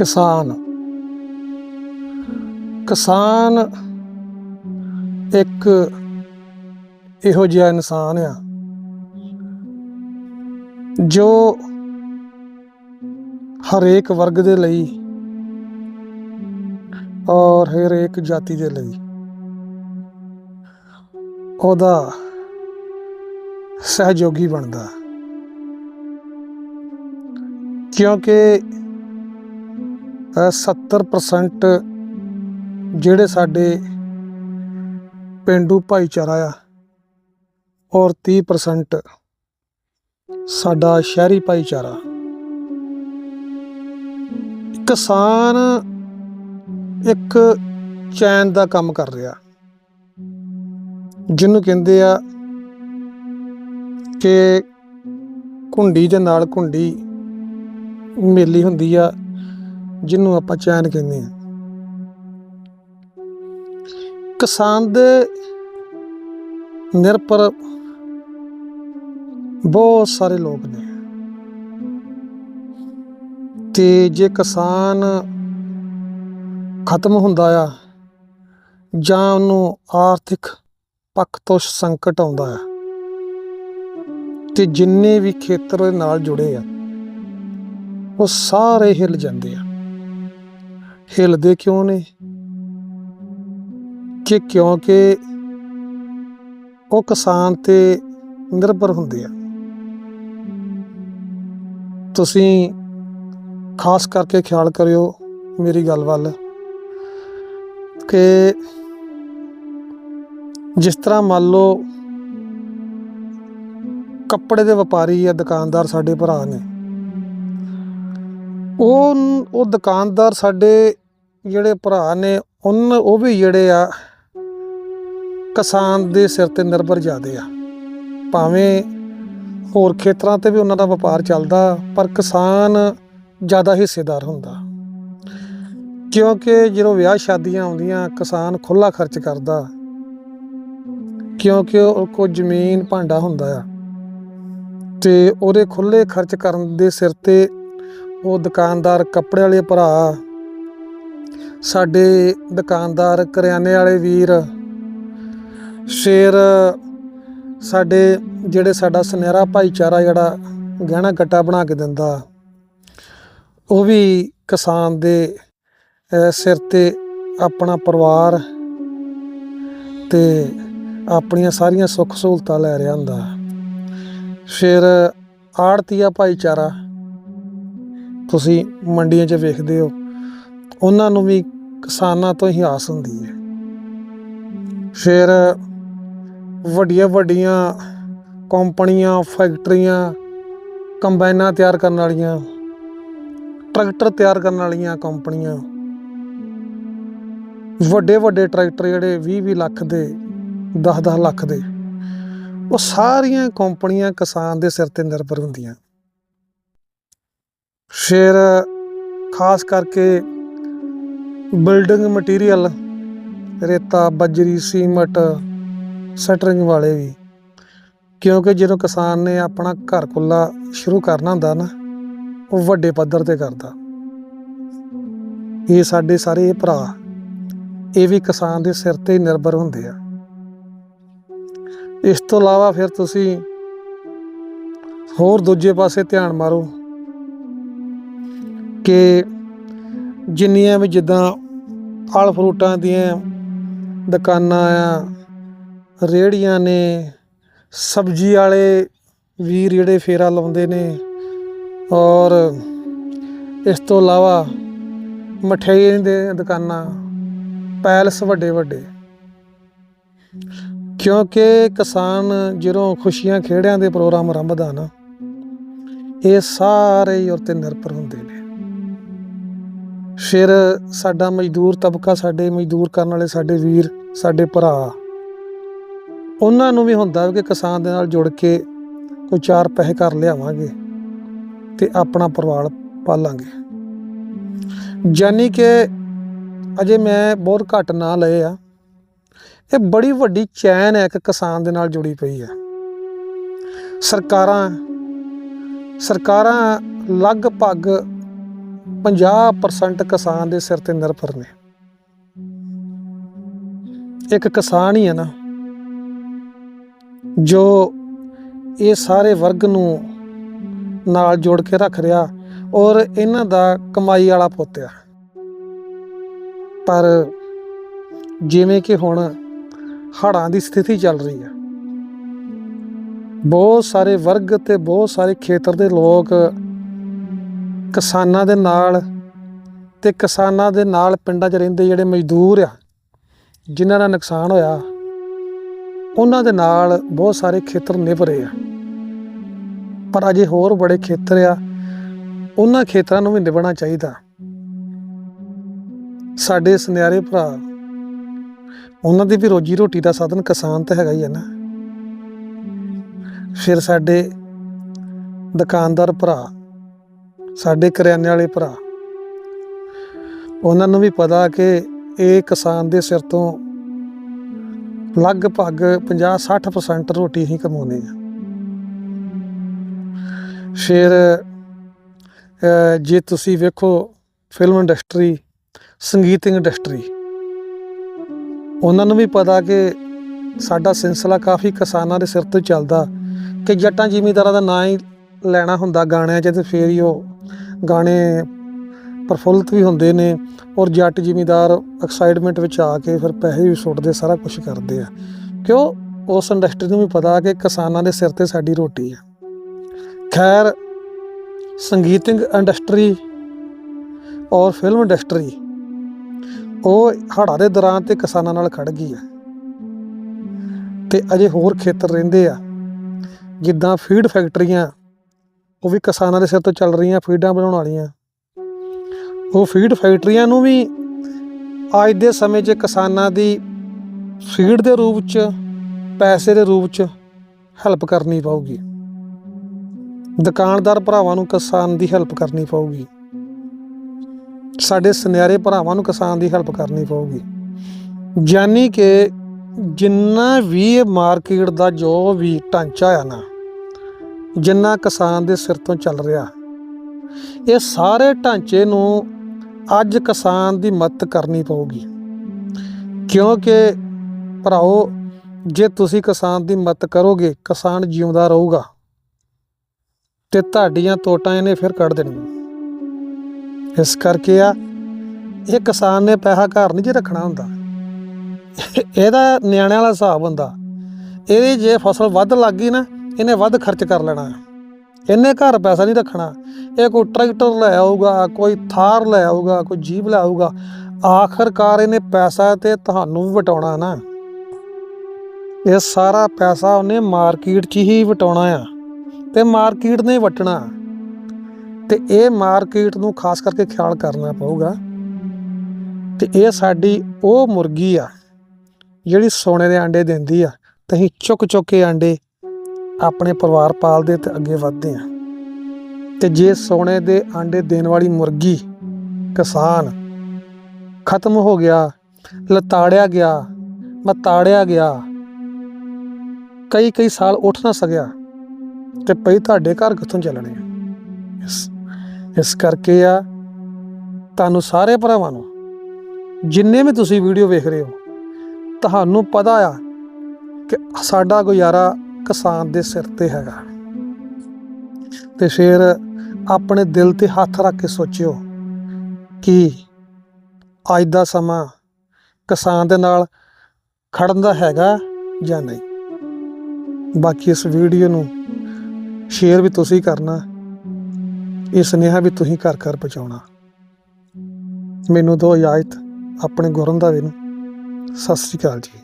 ਕਿਸਾਨ। ਕਿਸਾਨ ਇੱਕ ਇਹੋ ਜਿਹਾ ਇਨਸਾਨ ਆ, ਜੋ ਹਰੇਕ ਵਰਗ ਦੇ ਲਈ ਔਰ ਹਰੇਕ ਜਾਤੀ ਦੇ ਲਈ ਉਹਦਾ ਸਹਿਯੋਗੀ ਬਣਦਾ। ਕਿਉਂਕਿ 70% ਜਿਹੜੇ ਸਾਡੇ ਪਿੰਡੂ ਭਾਈਚਾਰਾ ਆ, ਔਰ 30% ਸਾਡਾ ਸ਼ਹਿਰੀ ਭਾਈਚਾਰਾ। ਕਿਸਾਨ ਇੱਕ ਚੈਨ ਦਾ ਕੰਮ ਕਰ ਰਿਹਾ, ਜਿਹਨੂੰ ਕਹਿੰਦੇ ਆ ਕਿ ਕੁੰਡੀ ਦੇ ਨਾਲ ਕੁੰਡੀ ਮੇਲੀ ਹੁੰਦੀ ਆ ਜਿਹਨੂੰ ਆਪਾਂ ਚੈਨ ਕਹਿੰਦੇ ਆ ਕਿਸਾਨ ਦੇ ਨਿਰਪਰ ਬਹੁਤ ਸਾਰੇ ਲੋਕ ਨੇ। ਤੇ ਜੇ ਕਿਸਾਨ ਖਤਮ ਹੁੰਦਾ ਆ, ਜਾਂ ਉਹਨੂੰ ਆਰਥਿਕ ਪੱਖ ਤੋਂ ਸੰਕਟ ਆਉਂਦਾ ਆ, ਤੇ ਜਿੰਨੇ ਵੀ ਖੇਤਰ ਨਾਲ ਜੁੜੇ ਆ, ਉਹ ਸਾਰੇ ਹਿੱਲ ਜਾਂਦੇ ਆ। ਹਿੱਲਦੇ ਕਿਉਂ ਨੇ? ਕਿ ਕਿਉਂਕਿ ਉਹ ਕਿਸਾਨ ਤੇ ਨਿਰਭਰ ਹੁੰਦੇ ਆ। ਤੁਸੀਂ ਖਾਸ ਕਰਕੇ ਖਿਆਲ ਕਰਿਓ ਮੇਰੀ ਗੱਲ ਵੱਲ, ਕਿ ਜਿਸ ਤਰ੍ਹਾਂ ਮੰਨ ਲਓ ਕੱਪੜੇ ਦੇ ਵਪਾਰੀ ਜਾਂ ਦੁਕਾਨਦਾਰ ਸਾਡੇ ਭਰਾ ਨੇ, ਉਹ ਉਹ ਦੁਕਾਨਦਾਰ ਸਾਡੇ ਜਿਹੜੇ ਭਰਾ ਨੇ, ਉਹਨਾਂ, ਉਹ ਵੀ ਜਿਹੜੇ ਆ, ਕਿਸਾਨ ਦੇ ਸਿਰ ਤੇ ਨਿਰਭਰ ਜਾਂਦੇ ਆ। ਭਾਵੇਂ ਹੋਰ ਖੇਤਰਾਂ ਤੇ ਵੀ ਉਹਨਾਂ ਦਾ ਵਪਾਰ ਚੱਲਦਾ, ਪਰ ਕਿਸਾਨ ਜ਼ਿਆਦਾ ਹਿੱਸੇਦਾਰ ਹੁੰਦਾ। ਕਿਉਂਕਿ ਜਦੋਂ ਵਿਆਹ ਸ਼ਾਦੀਆਂ ਆਉਂਦੀਆਂ, ਕਿਸਾਨ ਖੁੱਲਾ ਖਰਚ ਕਰਦਾ। ਕਿਉਂਕਿ ਉਹ ਕੋ ਜ਼ਮੀਨ ਭਾਂਡਾ ਹੁੰਦਾ ਆ। ਤੇ ਉਹਦੇ ਖੁੱਲੇ ਖਰਚ ਕਰਨ ਦੇ ਸਿਰ ਤੇ ਉਹ ਦੁਕਾਨਦਾਰ ਕੱਪੜੇ ਵਾਲੇ ਭਰਾ ਸਾਡੇ ਦੁਕਾਨਦਾਰ ਕਰਿਆਨੇ ਵਾਲੇ ਵੀਰ, ਸ਼ੇਰ, ਸਾਡੇ ਜਿਹੜੇ ਸਾਡਾ ਸੁਨਹਿਰਾ ਭਾਈਚਾਰਾ ਜਿਹੜਾ ਗਹਿਣਾ ਗੱਟਾ ਬਣਾ ਕੇ ਦਿੰਦਾ, ਉਹ ਵੀ ਕਿਸਾਨ ਦੇ ਸਿਰ ਤੇ ਆਪਣਾ ਪਰਿਵਾਰ ਤੇ ਆਪਣੀਆਂ ਸਾਰੀਆਂ ਸੁੱਖ ਸਹੂਲਤਾਂ ਲੈ ਰਿਹਾ ਹੁੰਦਾ। ਫਿਰ ਆੜਤੀਆ ਭਾਈਚਾਰਾ, ਤੁਸੀਂ ਮੰਡੀਆਂ 'ਚ ਵੇਖਦੇ ਹੋ। ਉਹਨਾਂ ਨੂੰ ਵੀ ਕਿਸਾਨਾਂ ਤੋਂ ਹੀ ਆਸ ਹੁੰਦੀ ਹੈ। ਫਿਰ ਵੱਡੀਆਂ ਵੱਡੀਆਂ ਕੰਪਨੀਆਂ, ਫੈਕਟਰੀਆਂ, ਕੰਬਾਈਨਾਂ ਤਿਆਰ ਕਰਨ ਵਾਲੀਆਂ, ਟਰੈਕਟਰ ਤਿਆਰ ਕਰਨ ਵਾਲੀਆਂ ਕੰਪਨੀਆਂ, ਵੱਡੇ ਵੱਡੇ ਟਰੈਕਟਰ ਜਿਹੜੇ 20-20 ਲੱਖ ਦੇ 10-10 ਲੱਖ ਦੇ, ਉਹ ਸਾਰੀਆਂ ਕੰਪਨੀਆਂ ਕਿਸਾਨ ਦੇ ਸਿਰ ਤੇ ਨਿਰਭਰ ਹੁੰਦੀਆਂ। ਫਿਰ ਖਾਸ ਕਰਕੇ ਬਿਲਡਿੰਗ ਮਟੀਰੀਅਲ, ਰੇਤਾ, ਬਜਰੀ, ਸੀਮਟ, ਸਟਰਿੰਗ ਵਾਲੇ ਵੀ। ਕਿਉਂਕਿ ਜਦੋਂ ਕਿਸਾਨ ਨੇ ਆਪਣਾ ਘਰ ਕੁੱਲਾ ਸ਼ੁਰੂ ਕਰਨਾ ਹੁੰਦਾ ਨਾ, ਉਹ ਵੱਡੇ ਪੱਧਰ ਤੇ ਕਰਦਾ। ਇਹ ਸਾਡੇ ਸਾਰੇ ਭਰਾ, ਇਹ ਵੀ ਕਿਸਾਨ ਦੇ ਸਿਰ ਤੇ ਨਿਰਭਰ ਹੁੰਦੇ ਆ। ਇਸ ਤੋਂ ਇਲਾਵਾ ਫਿਰ ਤੁਸੀਂ ਹੋਰ ਦੂਜੇ ਪਾਸੇ ਧਿਆਨ ਮਾਰੋ ਕਿ ਜਿੰਨੀਆਂ ਵੀ ਜਿੱਦਾਂ ਫਲ ਫਰੂਟਾਂ ਦੀਆਂ ਦੁਕਾਨਾਂ ਆ ਰੇੜੀਆਂ ਨੇ, ਸਬਜ਼ੀ ਵਾਲੇ ਵੀਰ ਜਿਹੜੇ ਫੇਰਾ ਲਾਉਂਦੇ ਨੇ। ਔਰ ਇਸ ਤੋਂ ਇਲਾਵਾ ਮਠਿਆਈ ਦੇ ਦੁਕਾਨਾਂ, ਪੈਲਸ ਵੱਡੇ ਵੱਡੇ। ਕਿਉਂਕਿ ਕਿਸਾਨ ਜਦੋਂ ਖੁਸ਼ੀਆਂ ਖੇੜਿਆਂ ਦੇ ਪ੍ਰੋਗਰਾਮ ਆਰੰਭਦਾ ਨਾ, ਇਹ ਸਾਰੇ ਹੀ ਉੱਤੇ ਨਿਰਭਰ ਹੁੰਦੇ ਨੇ। ਫਿਰ ਸਾਡਾ ਮਜ਼ਦੂਰ ਤਬਕਾ ਸਾਡੇ ਮਜ਼ਦੂਰ ਕਰਨ ਵਾਲੇ ਸਾਡੇ ਵੀਰ, ਸਾਡੇ ਭਰਾ। ਉਹਨਾਂ ਨੂੰ ਵੀ ਹੁੰਦਾ ਕਿ ਕਿਸਾਨ ਦੇ ਨਾਲ ਜੁੜ ਕੇ ਕੋਈ ਚਾਰ ਪੈਸੇ ਕਰ ਲਿਆਵਾਂਗੇ ਤੇ ਆਪਣਾ ਪਰਿਵਾਰ ਪਾਲਾਂਗੇ। ਯਾਨੀ ਕਿ ਅਜੇ ਮੈਂ ਬਹੁਤ ਘੱਟ ਨਾਂ ਲਏ ਆ। ਇਹ ਬੜੀ ਵੱਡੀ ਚੈਨ ਹੈ ਇੱਕ ਕਿਸਾਨ ਦੇ ਨਾਲ ਜੁੜੀ ਪਈ ਹੈ। ਸਰਕਾਰਾਂ ਸਰਕਾਰਾਂ ਲਗਭਗ 50% ਕਿਸਾਨ ਦੇ ਸਿਰ ਤੇ ਨਿਰਭਰ ਨੇ। ਇੱਕ ਕਿਸਾਨ ਹੀ ਹੈ ਨਾ, ਜੋ ਇਹ ਸਾਰੇ ਵਰਗ ਨੂੰ ਨਾਲ ਜੋੜ ਕੇ ਰੱਖ ਰਿਹਾ ਔਰ ਇਹਨਾਂ ਦਾ ਕਮਾਈ ਵਾਲਾ ਪੁੱਤ ਆ। ਪਰ ਜਿਵੇਂ ਕਿ ਹੁਣ ਹੜ੍ਹਾਂ ਦੀ ਸਥਿਤੀ ਚੱਲ ਰਹੀ ਹੈ। ਬਹੁਤ ਸਾਰੇ ਵਰਗ ਤੇ ਬਹੁਤ ਸਾਰੇ ਖੇਤਰ ਦੇ ਲੋਕ ਕਿਸਾਨਾਂ ਦੇ ਨਾਲ ਤੇ ਕਿਸਾਨਾਂ ਦੇ ਨਾਲ ਪਿੰਡਾਂ 'ਚ ਰਹਿੰਦੇ ਜਿਹੜੇ ਮਜ਼ਦੂਰ ਆ, ਜਿਨ੍ਹਾਂ ਦਾ ਨੁਕਸਾਨ ਹੋਇਆ, ਉਹਨਾਂ ਦੇ ਨਾਲ ਬਹੁਤ ਸਾਰੇ ਖੇਤਰ ਨਿਭ ਰਹੇ ਆ। ਪਰ ਅਜੇ ਹੋਰ ਬੜੇ ਖੇਤਰ ਆ, ਉਹਨਾਂ ਖੇਤਰਾਂ ਨੂੰ ਵੀ ਨਿਭਣਾ ਚਾਹੀਦਾ। ਸਾਡੇ ਸੁਨਿਆਰੇ ਭਰਾ, ਉਹਨਾਂ ਦੀ ਵੀ ਰੋਜੀ ਰੋਟੀ ਦਾ ਸਾਧਨ ਕਿਸਾਨ ਤਾਂ ਹੈਗਾ ਹੀ ਹੈ ਨਾ। ਫਿਰ ਸਾਡੇ ਦੁਕਾਨਦਾਰ ਭਰਾ ਸਾਡੇ ਕਰਿਆਨੇ ਵਾਲੇ ਭਰਾ। ਉਹਨਾਂ ਨੂੰ ਵੀ ਪਤਾ ਕਿ ਇਹ ਕਿਸਾਨ ਦੇ ਸਿਰ ਤੋਂ ਲਗਭਗ 50-60% ਰੋਟੀ ਹੀ ਕਮਾਉਂਦੇ ਆ। ਫਿਰ ਜੇ ਤੁਸੀਂ ਵੇਖੋ ਫਿਲਮ ਇੰਡਸਟਰੀ ਸੰਗੀਤ ਇੰਡਸਟਰੀ ਉਹਨਾਂ ਨੂੰ ਵੀ ਪਤਾ ਕਿ ਸਾਡਾ ਸਿਲਸਿਲਾ ਕਾਫੀ ਕਿਸਾਨਾਂ ਦੇ ਸਿਰ ਤੋਂ ਚੱਲਦਾ ਕਿ ਜੱਟਾਂ ਜ਼ਿਮੀਂਦਾਰਾਂ ਦਾ ਨਾਂ ਹੀ ਲੈਣਾ ਹੁੰਦਾ ਗਾਣਿਆਂ 'ਚ ਤੇ ਫੇਰ ਹੀ ਉਹ ਗਾਣੇ ਪ੍ਰਫੁੱਲਤ ਵੀ ਹੁੰਦੇ ਨੇ ਔਰ ਜੱਟ ਜ਼ਿਮੀਦਾਰ ਐਕਸਾਈਟਮੈਂਟ ਵਿੱਚ ਆ ਕੇ ਫਿਰ ਪੈਸੇ ਵੀ ਸੁੱਟਦੇ, ਸਾਰਾ ਕੁਝ ਕਰਦੇ ਆ। ਕਿਉਂ? ਉਸ ਇੰਡਸਟਰੀ ਨੂੰ ਵੀ ਪਤਾ ਕਿ ਕਿਸਾਨਾਂ ਦੇ ਸਿਰ ਤੇ ਸਾਡੀ ਰੋਟੀ ਆ। ਖੈਰ, ਸੰਗੀਤਿੰਗ ਇੰਡਸਟਰੀ ਔਰ ਫਿਲਮ ਇੰਡਸਟਰੀ ਉਹ ਹੜ੍ਹਾਂ ਦੇ ਦੌਰਾਨ ਤੇ ਕਿਸਾਨਾਂ ਨਾਲ ਖੜ ਗਈ ਹੈ ਤੇ ਅਜੇ ਹੋਰ ਖੇਤਰ ਰਹਿੰਦੇ ਆ। ਜਿੱਦਾਂ ਫੀਡ ਫੈਕਟਰੀਆਂ ਉਹ ਵੀ ਕਿਸਾਨਾਂ ਦੇ ਸਿਰ ਤੋਂ ਚੱਲ ਰਹੀਆਂ, ਫੀਡਾਂ ਬਣਾਉਣ ਵਾਲੀਆਂ। ਉਹ ਫੀਡ ਫੈਕਟਰੀਆਂ ਨੂੰ ਵੀ ਅੱਜ ਦੇ ਸਮੇਂ 'ਚ ਕਿਸਾਨਾਂ ਦੀ ਫੀਡ ਦੇ ਰੂਪ 'ਚ, ਪੈਸੇ ਦੇ ਰੂਪ 'ਚ ਹੈਲਪ ਕਰਨੀ ਪਊਗੀ। ਦੁਕਾਨਦਾਰ ਭਰਾਵਾਂ ਨੂੰ ਕਿਸਾਨ ਦੀ ਹੈਲਪ ਕਰਨੀ ਪਊਗੀ। ਸਾਡੇ ਸੁਨਿਆਰੇ ਭਰਾਵਾਂ ਨੂੰ ਕਿਸਾਨ ਦੀ ਹੈਲਪ ਕਰਨੀ ਪਊਗੀ। ਯਾਨੀ ਕਿ ਜਿੰਨਾ ਵੀ ਮਾਰਕੀਟ ਦਾ ਜੋ ਵੀ ਢਾਂਚਾ ਆ ਨਾ ਜਿੰਨਾ ਕਿਸਾਨ ਦੇ ਸਿਰ ਤੋਂ ਚੱਲ ਰਿਹਾ। ਇਹ ਸਾਰੇ ਢਾਂਚੇ ਨੂੰ ਅੱਜ ਕਿਸਾਨ ਦੀ ਮਦਦ ਕਰਨੀ ਪਊਗੀ। ਕਿਉਂਕਿ ਭਰਾਓ, ਜੇ ਤੁਸੀਂ ਕਿਸਾਨ ਦੀ ਮਦਦ ਕਰੋਗੇ, ਕਿਸਾਨ ਜਿਉਂਦਾ ਰਹੂਗਾ। ਤੇ ਤੁਹਾਡੀਆਂ ਤੋਟਾਂ ਇਹਨੇ ਫਿਰ ਕੱਢ ਦੇਣਗੀਆਂ ਇਸ ਕਰਕੇ ਆ, ਇਹ ਕਿਸਾਨ ਨੇ ਪੈਸਾ ਘਰ ਨਹੀਂ ਜੇ ਰੱਖਣਾ ਹੁੰਦਾ। ਇਹਦਾ ਨਿਆਣਿਆਂ ਵਾਲਾ ਹਿਸਾਬ ਹੁੰਦਾ। ਇਹਦੀ ਜੇ ਫਸਲ ਵੱਧ ਲੱਗ ਗਈ ਨਾ ਇਹਨੇ ਵੱਧ ਖਰਚ ਕਰ ਲੈਣਾ। ਇਹਨੇ ਘਰ ਪੈਸਾ ਨਹੀਂ ਰੱਖਣਾ। ਇਹ ਕੋਈ ਟਰੈਕਟਰ ਲੈ ਆਊਗਾ, ਕੋਈ ਥਾਰ ਲੈ ਆਊਗਾ, ਕੋਈ ਜੀਪ ਲੈ ਆਊਗਾ। ਆਖਰਕਾਰ ਇਹਨੇ ਪੈਸਾ ਤੇ ਤੁਹਾਨੂੰ ਵੀ ਵਟਾਉਣਾ ਨਾ। ਇਹ ਸਾਰਾ ਪੈਸਾ ਉਹਨੇ ਮਾਰਕੀਟ 'ਚ ਹੀ ਵਟਾਉਣਾ ਆ ਤੇ ਮਾਰਕੀਟ ਨੇ ਵਟਣਾ। ਤੇ ਇਹ ਮਾਰਕੀਟ ਨੂੰ ਖਾਸ ਕਰਕੇ ਖਿਆਲ ਕਰਨਾ ਪਊਗਾ। ਤੇ ਇਹ ਸਾਡੀ ਉਹ ਮੁਰਗੀ ਆ, ਜਿਹੜੀ ਸੋਨੇ ਦੇ ਆਂਡੇ ਦਿੰਦੀ ਆ, ਤੇ ਅਸੀਂ ਚੁੱਕ ਚੁੱਕ ਕੇ ਆਂਡੇ ਆਪਣੇ ਪਰਿਵਾਰ ਪਾਲਦੇ ਤੇ ਅੱਗੇ ਵਧਦੇ ਆ ਤੇ ਜੇ ਸੋਨੇ ਦੇ ਆਂਡੇ ਦੇਣ ਵਾਲੀ ਮੁਰਗੀ, ਕਿਸਾਨ ਖਤਮ ਹੋ ਗਿਆ, ਲਤਾੜਿਆ ਗਿਆ, ਮਤਾੜਿਆ ਗਿਆ ਕਈ ਕਈ ਸਾਲ ਉੱਠ ਨਾ ਸਕਿਆ, ਤੇ ਪਈ ਤੁਹਾਡੇ ਘਰ ਕਿੱਥੋਂ ਚੱਲਣੇ ਆ? ਇਸ ਇਸ ਕਰਕੇ ਆ, ਤੁਹਾਨੂੰ ਸਾਰੇ ਭਰਾਵਾਂ ਨੂੰ, ਜਿੰਨੇ ਵੀ ਤੁਸੀਂ ਵੀਡੀਓ ਵੇਖ ਰਹੇ ਹੋ, ਤੁਹਾਨੂੰ ਪਤਾ ਆ ਕਿ ਸਾਡਾ ਗੁਜ਼ਾਰਾ ਕਿਸਾਨ ਦੇ ਸਿਰ ਤੇ ਹੈਗਾ। ਤੇ ਫਿਰ ਆਪਣੇ ਦਿਲ ਤੇ ਹੱਥ ਰੱਖ ਕੇ ਸੋਚਿਓ ਕਿ ਅੱਜ ਦਾ ਸਮਾਂ ਕਿਸਾਨ ਦੇ ਨਾਲ ਖੜਨ ਦਾ ਹੈਗਾ ਜਾਂ ਨਹੀਂ। ਬਾਕੀ ਇਸ ਵੀਡੀਓ ਨੂੰ ਸ਼ੇਅਰ ਵੀ ਤੁਸੀਂ ਕਰਨਾ, ਇਹ ਸੁਨੇਹਾ ਵੀ ਤੁਸੀਂ ਘਰ ਘਰ ਪਹੁੰਚਾਉਣਾ। ਮੈਨੂੰ ਦੋ ਇਜਾਜ਼ਤ, ਆਪਣੇ ਗੁਰਨ ਦਾ ਵੀ ਨੂੰ ਸਤਿ ਸ੍ਰੀ ਅਕਾਲ ਜੀ।